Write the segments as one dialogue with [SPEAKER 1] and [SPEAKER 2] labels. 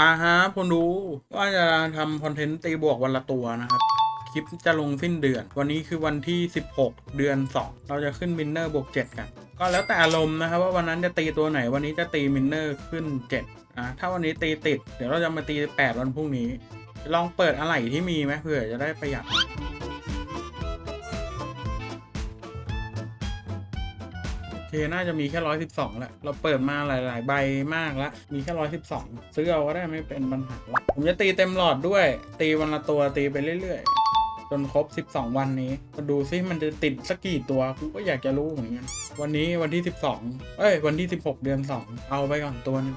[SPEAKER 1] มาฮะคนดูว่าจะทำคอนเทนต์ตีบวกวันละตัวนะครับ คลิปจะลงสิ้นเดือน วันนี้คือวันที่ 16 เดือน 2 เราจะขึ้นมินเนอร์บวก 7 กัน ก็แล้วแต่อารมณ์นะครับว่าวันนั้นจะตีตัวไหนวันนี้จะตีมินเนอร์ขึ้น 7 อะถ้าวันนี้ตีติด เดี๋ยวเราจะมาตี 8 วันพรุ่งนี้ ลองเปิดอะไรที่มีไหมเผื่อจะได้ประหยัด น่าจะมีแค่ร้อยสิบสองแหละ เราเปิดมาหลาย ๆ ใบมากละ มีแค่ร้อยสิบสองซื้อเอาก็ได้ไม่เป็นปัญหาผมจะตีเต็มหลอดด้วย ตีวันละตัวตีไปเรื่อย ๆ จนครบ 12 วันนี้ มาดูซิมันจะติดสักกี่ตัว กูก็อยากจะรู้เหมือนกัน วันนี้วันที่ 12 เอ้ย วันที่ 16 เดือน 2 เอาไปก่อนตัวนึง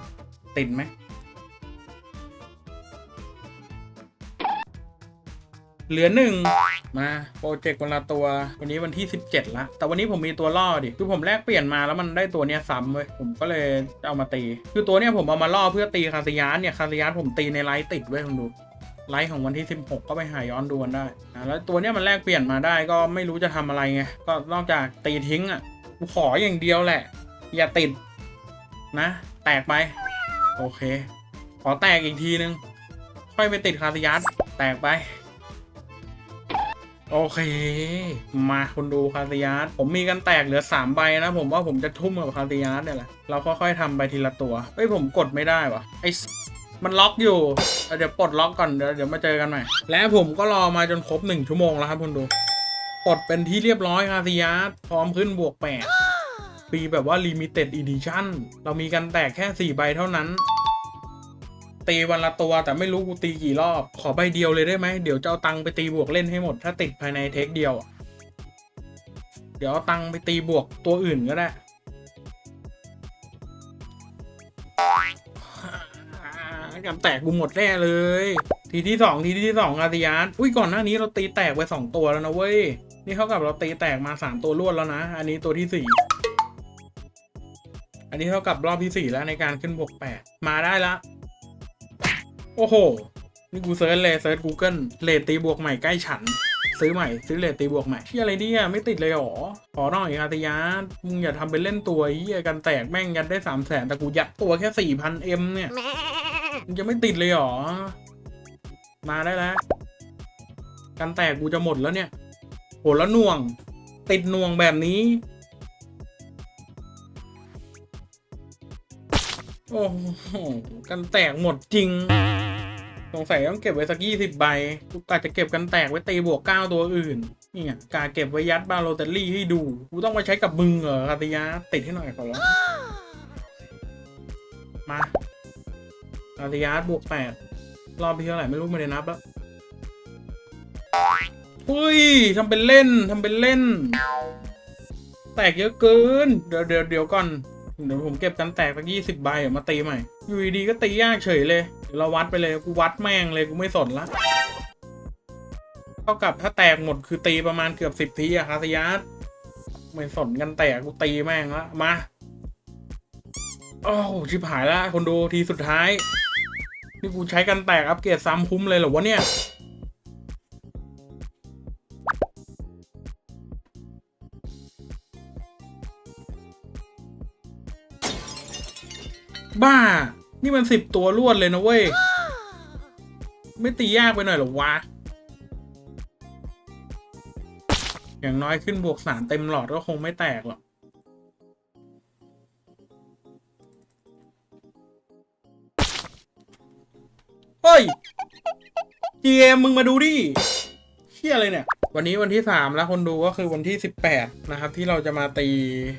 [SPEAKER 1] ติดไหม เหลือหนึ่งมาโปรเจกต์วันละตัว วันนี้วันที่ 17ละแต่วันนี้ผมมีตัวล่อดิคือผมแลกเปลี่ยนมาแล้วมันได้ตัวเนี้ยซ้ำเว้ยผมก็เลยเอามาตี คือตัวเนี้ยผมเอามาล่อเพื่อตีคาสยานเนี่ยคาสยานผมตีในไลท์ติดเว้ยคุณดูไลท์ของวันที่ 16 ก็ไปหาย้อนดูกันได้อะแล้วตัวเนี้ยมันแลกเปลี่ยนมาได้ก็ไม่รู้จะทำอะไรไง ก็นอกจากตีทิ้งอะกูขออย่างเดียวแหละ อย่าติด นะ แตกไป โอเค ขอแตกอีกทีนึง ค่อยไปติดคาสยานแตกไป โอเค มาคุณดูคาซิยัสผมมีกันแตกเหลือสามใบนะ ผมว่าผมจะทุ่มกับคาซิยัสเนี่ยแหละ เราค่อยๆทำไปทีละตัว เฮ้ย ผมกดไม่ได้วะไอ้มันล็อกอยู่เเดี๋ยวปลดล็อกก่อนเดี๋ยวเดี๋ยวมาเจอกันใหม่ และผมก็รอมาจนครบหนึ่งชั่วโมงแล้วครับคุณดู ปลดเป็นที่เรียบร้อยคาซิยัสพร้อมขึ้นบวกแปดปีแบบว่า limited edition เรามีกันแตกแค่สี่ใบเท่านั้น ตีวันละตัว แต่ไม่รู้กูตีกี่รอบ ขอใบเดียวเลยได้ไหมเดี๋ยวจะเอาตังค์ไปตีบวกเล่นให้หมด ถ้าติดภายในเทคเดียว เดี๋ยวเอาตังค์ไปตีบวกตัวอื่นก็ได้กันแตกกูหมดแน่เลย ทีที่สองทีที่สองอาติยานอุ้ยก่อนหน้านี้เราตีแตกไปสองตัวแล้วนะเว้ย นี่เท่ากับเราตีแตกมาสามตัวรวดแล้วนะ อันนี้ตัวที่สี่อันนี้เท่ากับรอบที่สี่แล้วในการขึ้นบวกแปดมาได้ละ โอ้โห นี่กูเซิร์ชเลยเซิร์ช Google เลตีบวกใหม่ใกล้ฉัน ซื้อใหม่ ซื้อเลตีบวกใหม่ที่อะไรเนี่ยไม่ติดเลยหรอ ขอหน่อยอาติยามึงอย่าทำเป็นเล่นตัวเฮียกันแตกแม่งยัดได้สามแสนแต่กูยัดตัวแค่สี่พันเอ็มเนี่ยมึงจะไม่ติดเลยหรอ มาได้แล้ว กันแตกกูจะหมดแล้วเนี่ยโหแล้วน่วง ติดน่วงแบบนี้ โอ้โห กันแตกหมดจริง สงสัยต้องเก็บไว้สักยี่สิบใบกูกะจะเก็บกันแตกไว้ตีบวกเก้าตัวอื่นเนี่ยกาเก็บไว้ยัดบาโลเตอรี่ให้ดู กูต้องมาใช้กับมึงเหรอคาติยาติดให้หน่อยขอร้องมาคาติยาบวกแปดรอบที่เท่าไหร่ไม่รู้ไม่ได้นับแล้วเฮ้ยทำเป็นเล่นทำเป็นเล่น แตกเยอะเกิน เดี๋ยวเดี๋ยวเดี๋ยวก่อน เดี๋ยวผมเก็บกันแตกสักยี่สิบใบเดี๋ยวมาตีใหม่ อยู่ดีๆก็ตียากเฉยเลย เดี๋ยวเราวัดไปเลยกูวัดแม่งเลยกูไม่สนละเท่ากับถ้าแตกหมดคือตีประมาณเกือบสิบทีอะคาสยาสไม่สนกันแตกกูตีแม่งละมาโอ้ชิบหายละคนดูทีสุดท้าย นี่กูใช้กันแตกอัปเกรดซ้ำคุ้มเลยเหรอวะเนี่ยบ้า นี่มันสิบตัวรวดเลยนะเว้ย ไม่ตียากไปหน่อยเหรอวะ อย่างน้อยขึ้นบวกสามเต็มหลอดก็คงไม่แตกหรอกเฮ้ย GM มึงมาดูดิเฮียอะไรเนี่ย วันนี้วันที่ 3 แล้วคนดูก็คือวันที่ 18 นะครับ ที่เราจะมาตี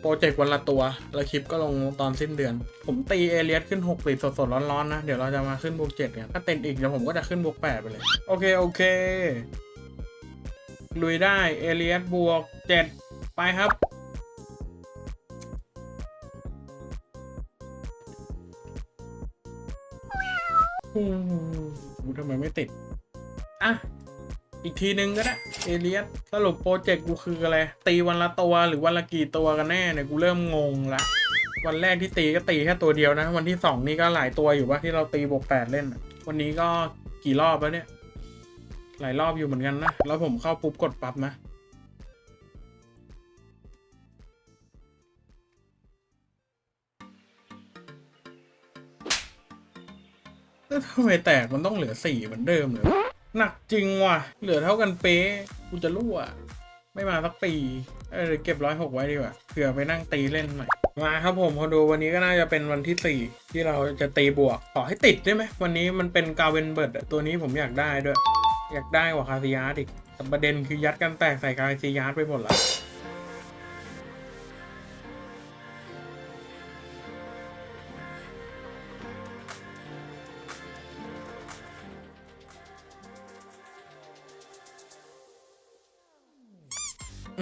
[SPEAKER 1] โปรเจกต์วันละตัว แล้วคลิปก็ลงตอนสิ้นเดือน ผมตีเอเลียสขึ้น6ปีสดๆร้อนๆนะ เดี๋ยวเราจะมาขึ้นบวก7กันถ้าเต็มอีกเดี๋ยวผมก็จะขึ้นบวก8ไปเลย โอเค โอเค ลุยได้เอเลียสบวก7ไปครับอืมทำไมไม่ติด อะ อีกทีนึงก็ได้เอเลียสสรุปโปรเจกต์กูคืออะไร ตีวันละตัวหรือวันละกี่ตัวกันแน่เนี่ยกูเริ่มงงละวันแรกที่ตีก็ตีแค่ตัวเดียวนะ วันที่สองนี่ก็หลายตัวอยู่ว่าที่เราตีบวกแปดเล่น วันนี้ก็กี่รอบแล้วเนี่ย หลายรอบอยู่เหมือนกันนะ แล้วผมเข้าปุ๊บกดปั๊บนะแล้วทำไมแตกมันต้องเหลือสี่เหมือนเดิมเลย หนักจริงว่ะ เหลือเท่ากันเป๊ะกูจะรั่วไม่มาสักปีเออเดี๋ยเก็บร้อยหกไว้ดีกว่าเผื่อไปนั่งตีเล่นใหม่มาครับผมพอดูวันนี้ก็น่าจะเป็นวันที่สี่ที่เราจะตีบวกขอให้ติดได้ไหมวันนี้มันเป็นกาเวนเบิร์ดตัวนี้ผมอยากได้ด้วย อยากได้กว่าคาซิยาร์ดอีกแต่ประเด็นคือยัดกันแตกใส่คาซิยาร์ดไปหมดละ เ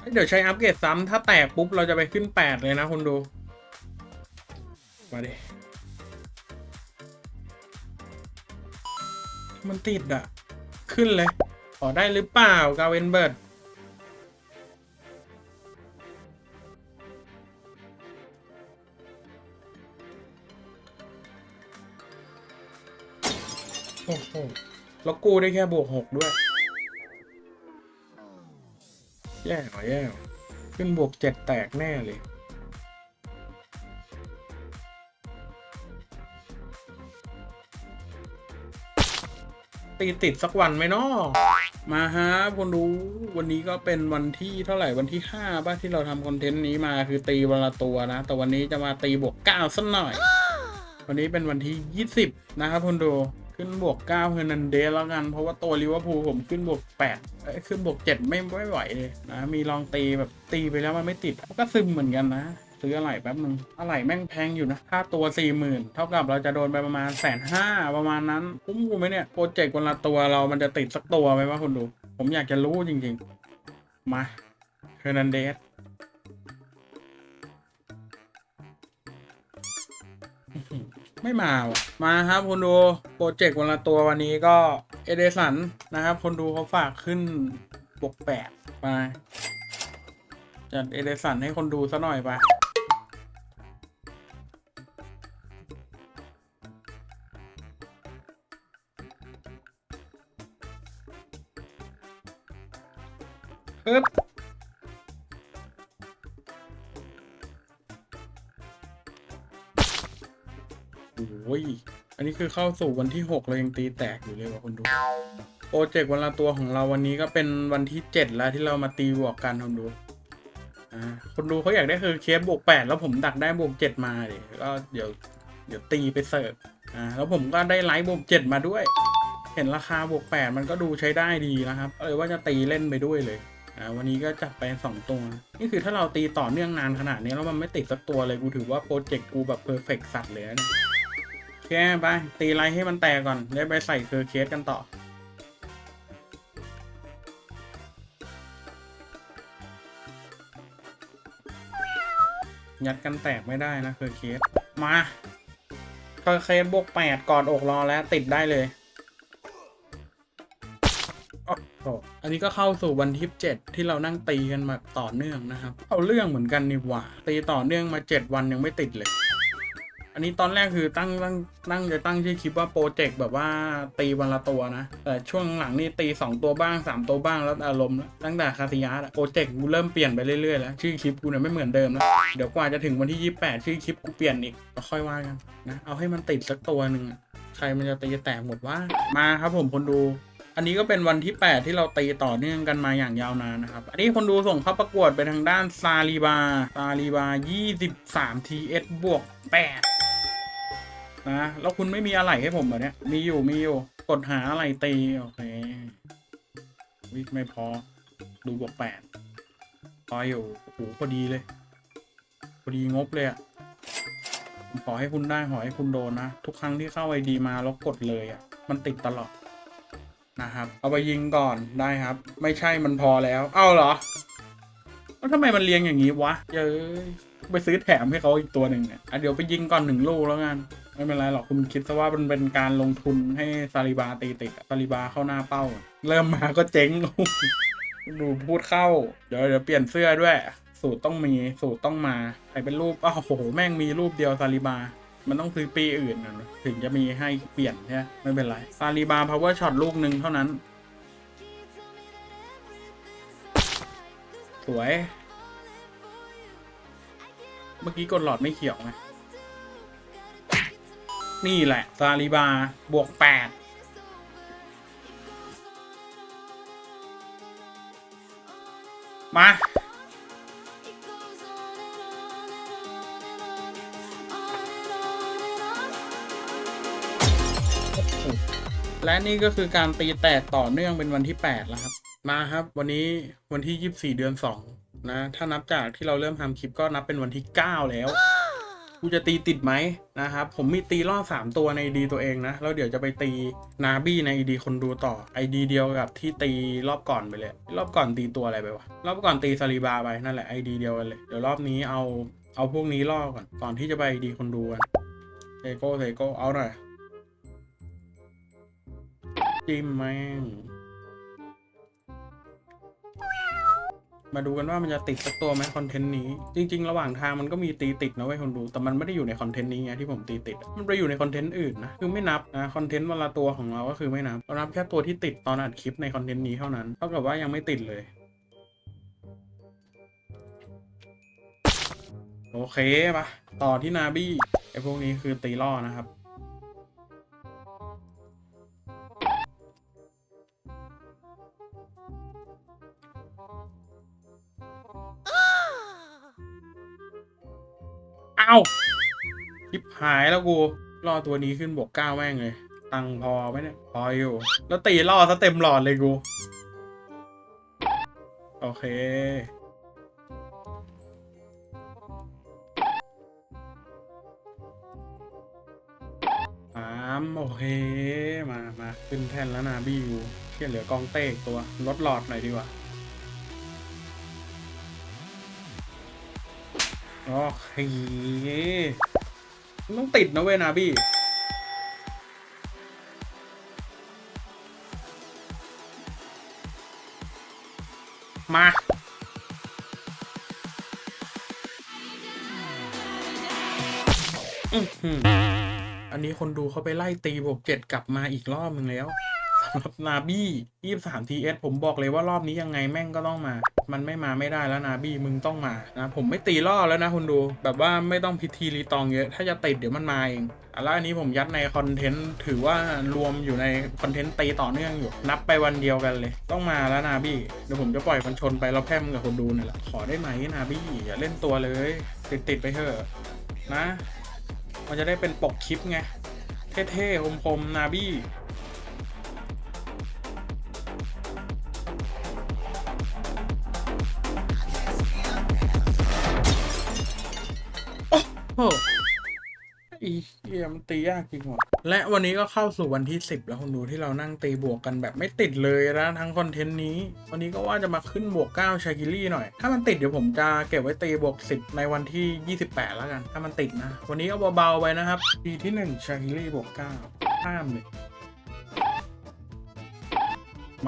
[SPEAKER 1] ฮ้ยเดี๋ยวใช้อัปเกรดซ้ำถ้าแตกปุ๊บ เราจะไปขึ้นแปดเลยนะคุณดู มาดิ มันติดอะขึ้นเลย ขอได้หรือเปล่ากาเวนเบิร์ดโอ้โหแล้วกูได้แค่บวกหกด้วย แย่ว่ะแย่ว่ะขึ้นบวกเจ็ดแตกแน่เลยตีติดสักวันไหมเนาะมาฮะคนดูวันนี้ก็เป็นวันที่เท่าไหร่วันที่ห้าป่ะที่เราทำคอนเทนต์นี้มาคือตีวันละตัวนะ แต่วันนี้จะมาตีบวกเก้าสักหน่อย วันนี้เป็นวันที่ยี่สิบนะครับคนดู ขึ้นบวกเก้าเฮอร์นันเดสแล้วกัน เพราะว่าตัวลิเวอร์พูลผมขึ้นบวกแปดเอ้ยขึ้นบวกเจ็ดไม่ไม่ไหวเลยนะ มีลองตีแบบตีไปแล้วมันไม่ติดก็ซึมเหมือนกันนะ ซื้ออะไหล่แป๊บนึงอะไหล่แม่งแพงอยู่นะค่าตัวสี่หมื่นเท่ากับเราจะโดนไปประมาณแสนห้าประมาณนั้น คุ้มกูไหมเนี่ยโปรเจกต์วันละตัวเรามันจะติดสักตัวไหมวะคุณดู ผมอยากจะรู้จริง ๆ มาเฮอร์นันเดส ไม่มาว่ะมาครับคุณดูโปรเจกต์วันละตัววันนี้ก็เอเดสันนะครับ คนดูเขาฝากขึ้นบวกแปดมาจัดเอเดสันให้คนดูซะหน่อยไปปึ๊บ โอ้ย อันนี้คือเข้าสู่วันที่ 6 เรายังตีแตกอยู่เลยว่ะคุณดูโปรเจกต์วันละตัวของเราวันนี้ก็เป็นวันที่ 7 แล้วที่เรามาตีบวกกันคุณดูอ่าคนดูเขาอยากได้คือเคสบวก8แล้วผมดักได้บวก7มาดิก็เดี๋ยวเดี๋ยวตีไปเสิร์ฟอ่าแล้วผมก็ได้ไลท์บวก7มาด้วย เห็นราคาบวก8มันก็ดูใช้ได้ดีนะครับเลยว่าจะตีเล่นไปด้วยเลยอ่าวันนี้ก็จัดไป2ตัว นี่คือถ้าเราตีต่อเนื่องนานขนาดนี้แล้วมันไม่ติดสักตัวเลยกูถือว่าโปรเจกต์กูแบบเพอร์เฟกสัตว์เลยนะ โอเคไป ตีไลท์ให้มันแตกก่อนได้ไปใส่เคอเคสกันต่อ ยัดกันแตกไม่ได้นะเคอร์เคส มาเคอร์เคสบวกแปดก่อนอกรอแล้วติดได้เลยโอ้โหอันนี้ก็เข้าสู่วันที่เจ็ดที่เรานั่งตีกันมาต่อเนื่องนะครับ เอาเรื่องเหมือนกันนี่หว่า ตีต่อเนื่องมาเจ็ดวันยังไม่ติดเลย อันนี้ตอนแรกคือตั้งตั้งตั้งจะตั้งชื่อคลิปว่าโปรเจกต์แบบว่าตีวันละตัวนะ แต่ช่วงหลังนี่ตี 2 ตัวบ้าง 3 ตัวบ้างแล้วอารมณ์แล้วตั้งแต่คาซิยาโปรเจกต์กูเริ่มเปลี่ยนไปเรื่อยๆแล้วชื่อคลิปกูเนี่ยไม่เหมือนเดิมแล้วเดี๋ยวกว่าจะถึงวันที่ 28 ชื่อคลิปกูเปลี่ยนอีกก็ค่อยว่ากันนะเอาให้มันติดสักตัวหนึ่งใครมันจะตีแตกหมดว่ามาครับผมคนดูอันนี้ก็เป็นวันที่ 8 ที่เราตีต่อเนื่องกันมาอย่างยาวนานนะครับ อันนี้คนดูส่งเข้าประกวดไปทางด้านซาลีบาซาลีบา 23 TS บวก 8 นะแล้วคุณไม่มีอะไรให้ผมเหรอเนี่ยมีอยู่มีอยู่ กดหาอะไรตีโอเควิไม่พอ ดูบวกแปดพออยู่โอ้โหพอดีเลย พอดีงบเลยอะ่ะผมขอให้คุณได้ขอให้คุณโดนนะ ทุกครั้งที่เข้าไอดีมาแล้วกดเลยอะ่ะมันติดตลอดนะครับ เอาไปยิงก่อนได้ครับ ไม่ใช่มันพอแล้ว เอ้าเหรอแล้วทำไมมันเรียงอย่างนี้วะเย้ยไปซื้อแถมให้เขาอีกตัวหนึ่งเนี่ยอะเดี๋ยวไปยิงก่อนหนึ่งลูกแล้วกัน ไม่เป็นไรหรอกคุณคิดซะว่ามันเป็นการลงทุนให้ซาลิบาตีติดซาลิบาเข้าหน้าเป้า เริ่มมาก็เจ๊งดูพูดเข้า เดี๋ยวเดี๋ยวเปลี่ยนเสื้อด้วย สูตรต้องมีสูตรต้องมาใครเป็นรูปอ้าวโหแม่งมีรูปเดียวซาลิบา มันต้องซื้อปีอื่นนะถึงจะมีให้เปลี่ยนใช่ไหมไม่เป็นไรซาลิบาพาวเวอร์ช็อตลูกหนึ่งเท่านั้น สวย เมื่อกี้กดหลอดไม่เขียวไง นี่แหละซาลิบา บวกแปดมา และนี่ก็คือการตีแตกต่อเนื่องเป็นวันที่ 8 แล้วครับ มาครับ วันนี้วันที่ 24 เดือน 2 นะ ถ้านับจากที่เราเริ่มทำคลิปก็นับเป็นวันที่ 9 แล้ว กูจะตีติดไหมนะครับผมมีตีล่อสามตัวในดีตัวเองนะแล้วเดี๋ยวจะไปตีนาบี้ในดีคนดูต่อไอดีเดียวกับที่ตีรอบก่อนไปเลยรอบก่อนตีตัวอะไรไปวะรอบก่อนตีซาลีบาไปนั่นแหละไอดีเดียวกันเลยเดี๋ยวรอบนี้เอาเอาพวกนี้ล่อก่อนก่อนที่จะไปดีคนดูกันเซโก้เซโก้เอาหน่อยจิ้มแม่ง มาดูกันว่ามันจะติดสักตัวไหมคอนเทนต์นี้ จริง ๆ ระหว่างทางมันก็มีตีติดนะเว้ยคนดูแต่มันไม่ได้อยู่ในคอนเทนต์นี้ไงที่ผมตีติด มันไปอยู่ในคอนเทนต์อื่นนะคือไม่นับนะคอนเทนต์วันละตัวของเราก็คือไม่นับเรานับแค่ตัวที่ติดตอนอัดคลิปในคอนเทนต์นี้เท่านั้นเท่ากับว่ายังไม่ติดเลยโอเคปะต่อที่นาบี้ไอพวกนี้คือตีล่อนะครับ อ้าชิบหายแล้วกูรอตัวนี้ขึ้นบวกเก้าแม่งเลย ตังพอไหมเนี่ย พออยู่ แล้วตีล่อซะเต็มหลอดเลยกู โอเค สามโอเค มามาขึ้นแท่นแล้วนะบี้กูเที่ยเหลือกองเต้กตัว ลดหลอดหน่อยดีกว่า โอเคต้องติดนะเว้ยนาบี้มา อันนี้คนดูเขาไปไล่ตีบวกเจ็ดกลับมาอีกรอบหนึ่งแล้วสำหรับนาบี้ยี่สามทีเอสผมบอกเลยว่ารอบนี้ยังไงแม่งก็ต้องมา มันไม่มาไม่ได้แล้วนาบี้มึงต้องมานะผมไม่ตีล่อแล้วนะคุณดู แบบว่าไม่ต้องพิธีรีตองเยอะ ถ้าจะติดเดี๋ยวมันมาเองอแล้วอันนี้ผมยัดในคอนเทนต์ถือว่ารวมอยู่ในคอนเทนต์ตีต่อเนื่องอยู่ นับไปวันเดียวกันเลย ต้องมาแล้วนาบี้เดี๋ยวผมจะปล่อยมันชนไปแล้วแพร่มกับคนดูนี่แหละขอได้ไหมนาบี้อย่าเล่นตัวเลย ติดติดๆไปเถอะนะ มันจะได้เป็นปกคลิปไงเท่ๆคมๆนาบี้ โอ้โหอีเหี้ยมตียากจริงว่ะและวันนี้ก็เข้าสู่วันที่ 10 แล้วคุณดูที่เรานั่งตีบวกกันแบบไม่ติดเลยนะทั้งคอนเทนต์นี้ วันนี้ก็ว่าจะมาขึ้นบวก 9 ชากิลี่หน่อย ถ้ามันติดเดี๋ยวผมจะเก็บไว้ตีบวก 10 ในวันที่ 28 แล้วกัน ถ้ามันติดนะ วันนี้ก็เบาๆไปนะครับทีที่1ชากิลี่บวก 9 ห้ามเลย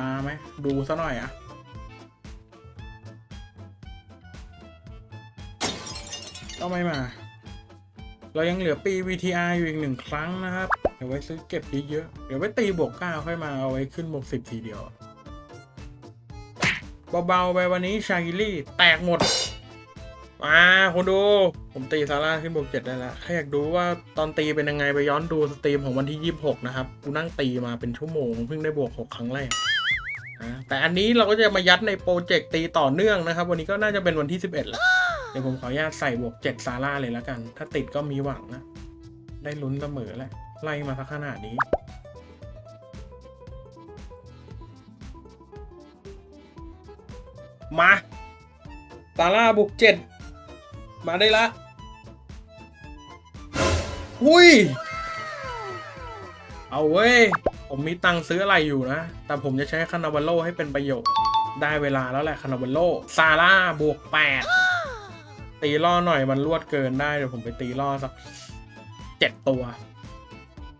[SPEAKER 1] มาไหมดูซะหน่อยอะก็ไม่มา เรายังเหลือปี VTR อยู่อีกหนึ่งครั้งนะครับ เดี๋ยวไว้ซื้อเก็บเยอะๆเดี๋ยวไว้ตีบวกเก้าค่อยมาเอาไว้ขึ้นบวกสิบทีเดียวเบาๆไปวันนี้ชากิลี่แตกหมดมาคุณดูผมตีซาร่าขึ้นบวกเจ็ดได้แล้วถ้าอยากดูว่าตอนตีเป็นยังไงไปย้อนดูสตรีมของวันที่ 26 นะครับ กูนั่งตีมาเป็นชั่วโมงเพิ่งได้บวก 6 ครั้งแรกแต่อันนี้เราก็จะมายัดในโปรเจกต์ตีต่อเนื่องนะครับ วันนี้ก็น่าจะเป็นวันที่ 11แล้ว ดี๋ยวผมขออนุญาตใส่บวกเจ็ดซาร่าเลยแล้วกัน ถ้าติดก็มีหวังนะ ได้ลุ้นเสมอแหละ ไล่มาสักขนาดนี้มาซาร่าบุกเจ็ดมาได้ละหุยเอาเว้ย ผมมีตังค์ซื้ออะไรอยู่นะ แต่ผมจะใช้คานาวัลโลให้เป็นประโยชน์ ได้เวลาแล้วแหละคานาวัลโลซาร่าบวกแปด ตีล่อหน่อยมันรวดเกินได้เดี๋ยวผมไปตีล่อสักเจ็ดตัว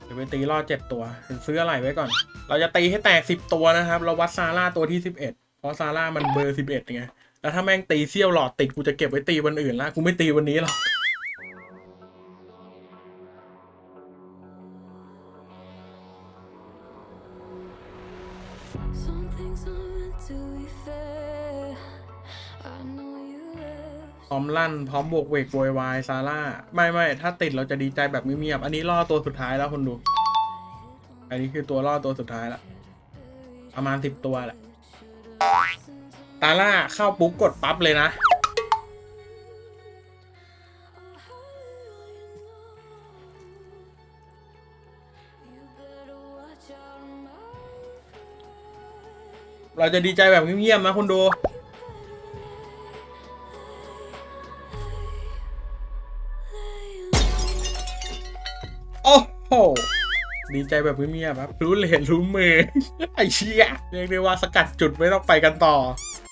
[SPEAKER 1] เดี๋ยวไปตีล่อเจ็ดตัวถึงซื้ออะไรไว้ก่อน เราจะตีให้แตกสิบตัวนะครับ เราวัดซาร่าตัวที่สิบเอ็ดเพราะซาร่ามันเบอร์สิบเอ็ดไงแล้วถ้าแม่งตีเซี่ยวหลอดติดกูจะเก็บไว้ตีวันอื่นละกูไม่ตีวันนี้หรอก พร้อมลั่นพร้อมบวกเวกโวยวายซาร่าไม่ไม่ถ้าติดเราจะดีใจแบบเงียบๆอันนี้ล่อตัวสุดท้ายแล้วคนดู อันนี้คือตัวล่อตัวสุดท้ายละประมาณสิบตัวแหละตาล่าเข้าปุ๊บกดปั๊บเลยนะเราจะดีใจแบบเงียบๆนะคุณดู ดีใจแบบเงียบๆครับรู้เลนรู้มือ ไอ้เชี่ยเรียกได้ว่าสกัดจุดไม่ต้องไปกันต่อ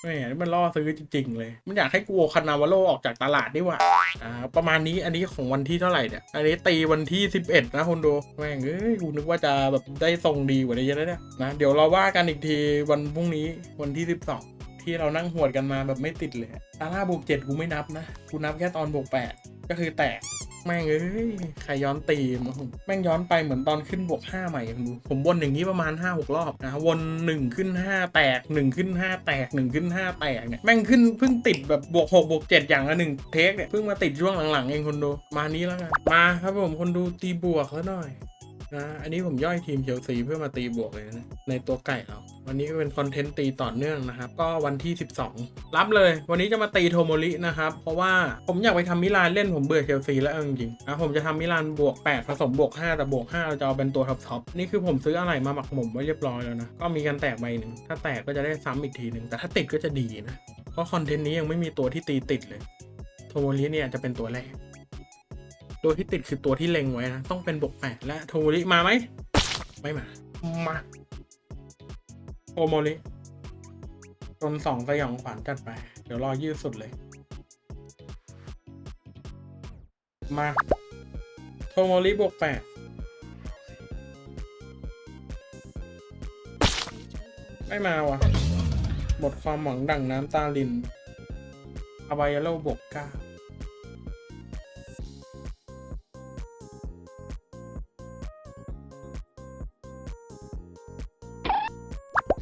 [SPEAKER 1] แหมนี่มันล่อซื้อจริง ๆ เลย มันอยากให้กูเอาคานาวาโลออกจากตลาดนี่หว่าอ่า ประมาณนี้อันนี้ของวันที่เท่าไหร่เนี่ย อันนี้ตีวันที่ 11 นะคุณดูแม่งเอ้ยกูนึกว่าจะแบบได้ทรงดีกว่านี้เยอะนะเนี่ยนะเดี๋ยวเราว่ากันอีกทีวันพรุ่งนี้วันที่ 12 ที่เรานั่งหวดกันมาแบบไม่ติดเลยตาล่าบวกเจ็ดกูไม่นับนะกูนับแค่ตอนบวกแปดก็คือแตก แม่งเอ้ยใครย้อนตีมาผมแม่งย้อนไปเหมือนตอนขึ้นบวกห้าใหม่ดูผมวนอย่างนี้ประมาณห้าหกรอบนะวนหนึ่งขึ้นห้าแตกหนึ่งขึ้นห้าแตกหนึ่งขึ้นห้าแตกเนี่ยแม่งขึ้นเพิ่งติดแบบบวกหกบวกเจ็ดอย่างละหนึ่งเทคเนี่ยเพิ่งมาติดช่วงหลังๆเองคนดูมานี้แล้วกันมาครับผมคนดูตีบวกแล้วหน่อย นะอันนี้ผมย่อยทีมเชลซีเพื่อมาตีบวกเลยนะ ในตัวไก่เรา วันนี้ก็เป็นคอนเทนต์ตีต่อเนื่องนะครับ ก็วันที่ 12 รับเลย วันนี้จะมาตีโทโมรินะครับ เพราะว่าผมอยากไปทำมิลานเล่นผมเบื่อเชลซีแล้วจริงๆนะผมจะทำมิลานบวก 8 ผสมบวก 5 แต่บวก 5 เราจะเอาเป็นตัวท็อปท็อปนี่คือผมซื้ออะไรมาหมักหมมไว้เรียบร้อยแล้วนะ ก็มีกันแตกใบหนึ่งถ้าแตกก็จะได้ซ้ำอีกทีหนึ่งแต่ถ้าติดก็จะดีนะ เพราะคอนเทนต์นี้ยังไม่มีตัวที่ตีติดเลย โทโมริเนี่ยจะเป็นตัวแรก ตัวที่ติดคือตัวที่เล็งไว้นะ ต้องเป็นบวกแปดและโทโมริมาไหม ไม่มา มาโทโมริตนสองสยองขวัญจัดไป เดี๋ยวรอยืดสุดเลย มาโทโมริบวกแปดไม่มาวะหมดความหวังดั่งน้ำตาลินอบายโลบวกเก้า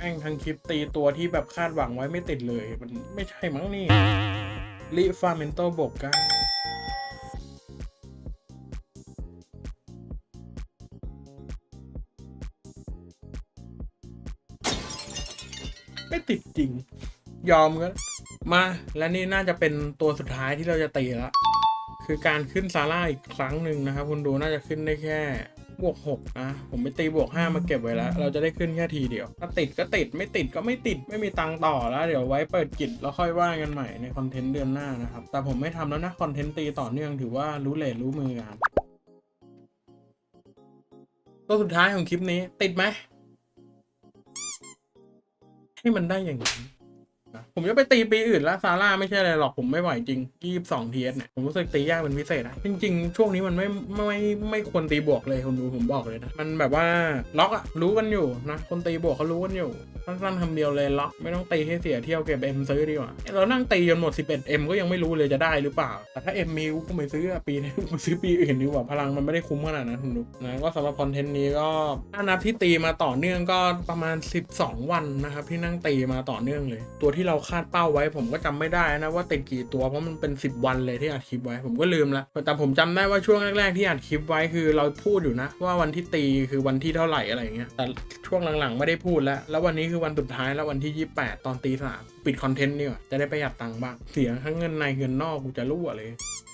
[SPEAKER 1] แม่งทั้งคลิปตีตัวที่แบบคาดหวังไว้ไม่ติดเลย มันไม่ใช่มั้งนี่ลิฟาเมนโตบกกันไม่ติดจริง ยอมกันมา และนี่น่าจะเป็นตัวสุดท้ายที่เราจะตีล้วคือการขึ้นซาร่าอีกครั้งหนึ่งนะครับ คุณดูน่าจะขึ้นได้แค่ บวกหกนะผมไปตีบวกห้ามาเก็บไว้แล้ว เราจะได้ขึ้นแค่ทีเดียว ถ้าติดก็ติดไม่ติดก็ไม่ติดไม่มีตังค์ต่อแล้วเดี๋ยวไว้เปิดกิจแล้วค่อยว่ากันใหม่ในคอนเทนต์เดือนหน้านะครับแต่ผมไม่ทำแล้วนะคอนเทนต์ตีต่อเนื่องถือว่ารู้เลทรู้มือกันตัวสุดท้ายของคลิปนี้ติดไหมให้มันได้อย่างนี้ นะผมจะไปตีปีอื่นแล้วซาร่าไม่ใช่อะไรหรอกผมไม่ไหวจริงยี่สิบสองทีเอสเนี่ยผมรู้สึกตียากเป็นพิเศษนะจริง ๆ ช่วงนี้มันไม่ไม่ไม่ไม่ควรตีบวกเลยคุณดูผมบอกเลยนะมันแบบว่าล็อกอะรู้กันอยู่นะคนตีบวกเขารู้กันอยู่สั้นๆคำเดียวเลยล็อกไม่ต้องตีให้เสียเที่ยวเก็บเอ็มซื้อดีกว่าเรานั่งตีจนหมด 11M ก็ยังไม่รู้เลยจะได้หรือเปล่า แต่ถ้า M มีกูไม่ซื้อปีนี้กูซื้อปีอื่นดีกว่าพลังมันไม่ได้คุ้มขนาดนั้นคุณดูนะก็สำหรับคอนเทนต์นี้ก็ถ้านับที่ตีมาต่อเนื่องก็ประมาณ 12 วันนะครับที่นั่งตีมาต่อเนื่องเลยตัวที่ที่เราคาดเป้าไว้ ผมก็จำไม่ได้นะว่าติดกี่ตัวเพราะมันเป็น 10 วันเลยที่อัดคลิปไว้ ผมก็ลืมละแต่ผมจำได้ว่าช่วงแรกๆที่อัดคลิปไว้คือเราพูดอยู่นะ ว่าวันที่ตีคือวันที่เท่าไหร่อะไรอย่างเงี้ยแต่ช่วงหลังๆไม่ได้พูดแล้ว แล้ววันนี้คือวันสุดท้ายแล้ววันที่ 28 ตอนตีสามปิดคอนเทนต์นี่ว่ะจะได้ประหยัดตังค์บ้างเสียงทั้งเงินในเงินนอกกูจะรั่วเลย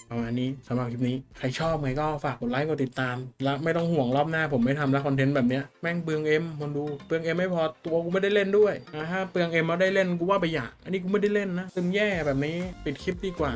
[SPEAKER 1] ประมาณนี้สำหรับคลิปนี้ ใครชอบไงก็ฝากกดไลค์กดติดตาม แล้วไม่ต้องห่วงรอบหน้าผมไม่ทำแล้วคอนเทนต์แบบเนี้ยแม่งเปลืองเอ็มคนดูเปลืองเอ็มไม่พอตัวกูไม่ได้เล่นด้วยนะฮะเปลืองเอ็มมาได้เล่นกูว่าไปอยากอันนี้กูไม่ได้เล่นนะซึมแย่แบบนี้ปิดคลิปดีกว่า